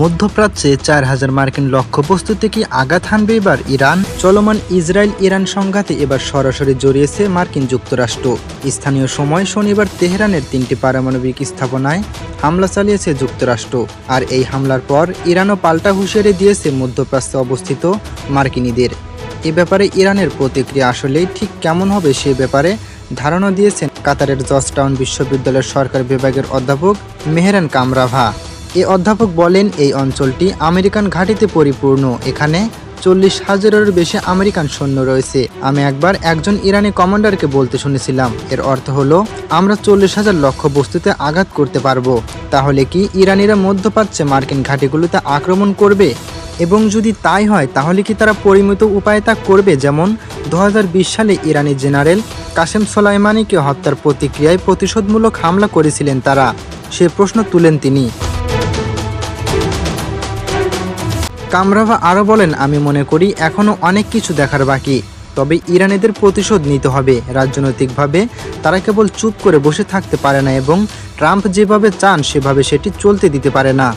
মধ্যপ্রাচ্যে চার হাজার মার্কিন লক্ষ্যবস্তুতে কি আঘাত হানবে এবার ইরান? চলমান ইসরায়েল ইরান সংঘাতে এবার সরাসরি জড়িয়েছে মার্কিন যুক্তরাষ্ট্র। স্থানীয় সময় শনিবার তেহরানের তিনটি পারমাণবিক স্থাপনায় হামলা চালিয়েছে যুক্তরাষ্ট্র। আর এই হামলার পর ইরানও পাল্টা হুঁশিয়ারি দিয়েছে মধ্যপ্রাচ্যে অবস্থিত মার্কিনীদের। এ ব্যাপারে ইরানের প্রতিক্রিয়া আসলেই ঠিক কেমন হবে সে ব্যাপারে ধারণা দিয়েছেন কাতারের জর্জটাউন বিশ্ববিদ্যালয়ের সরকার বিভাগের অধ্যাপক মেহরান কামরাভা। এ অধ্যাপক বলেন, এই অঞ্চলটি আমেরিকান ঘাঁটিতে পরিপূর্ণ। এখানে চল্লিশ হাজারের বেশি আমেরিকান সৈন্য রয়েছে। আমি একবার একজন ইরানি কমান্ডারকে বলতে শুনেছিলাম। এর অর্থ হলো, আমরা চল্লিশ হাজার লক্ষ্য বস্তুতে আঘাত করতে পারব। তাহলে কি ইরানিরা মধ্যপ্রাচ্যে মার্কিন ঘাঁটিগুলোতে আক্রমণ করবে? এবং যদি তাই হয়, তাহলে কি তারা পরিমিত উপায়ে তা করবে? যেমন দু হাজার বিশ সালে ইরানি জেনারেল কাসেম সোলাইমানিকে হত্যার প্রতিক্রিয়ায় প্রতিশোধমূলক হামলা করেছিলেন তারা। সে প্রশ্ন তুলেন তিনি। কামরাভা আরও বলেন, আমি মনে করি এখনও অনেক কিছু দেখার বাকি। তবে ইরানিদের প্রতিশোধ নিতে হবে। রাজনৈতিকভাবে তারা কেবল চুপ করে বসে থাকতে পারে না এবং ট্রাম্প যেভাবে চান, সেভাবে সেটি চলতে দিতে পারে না।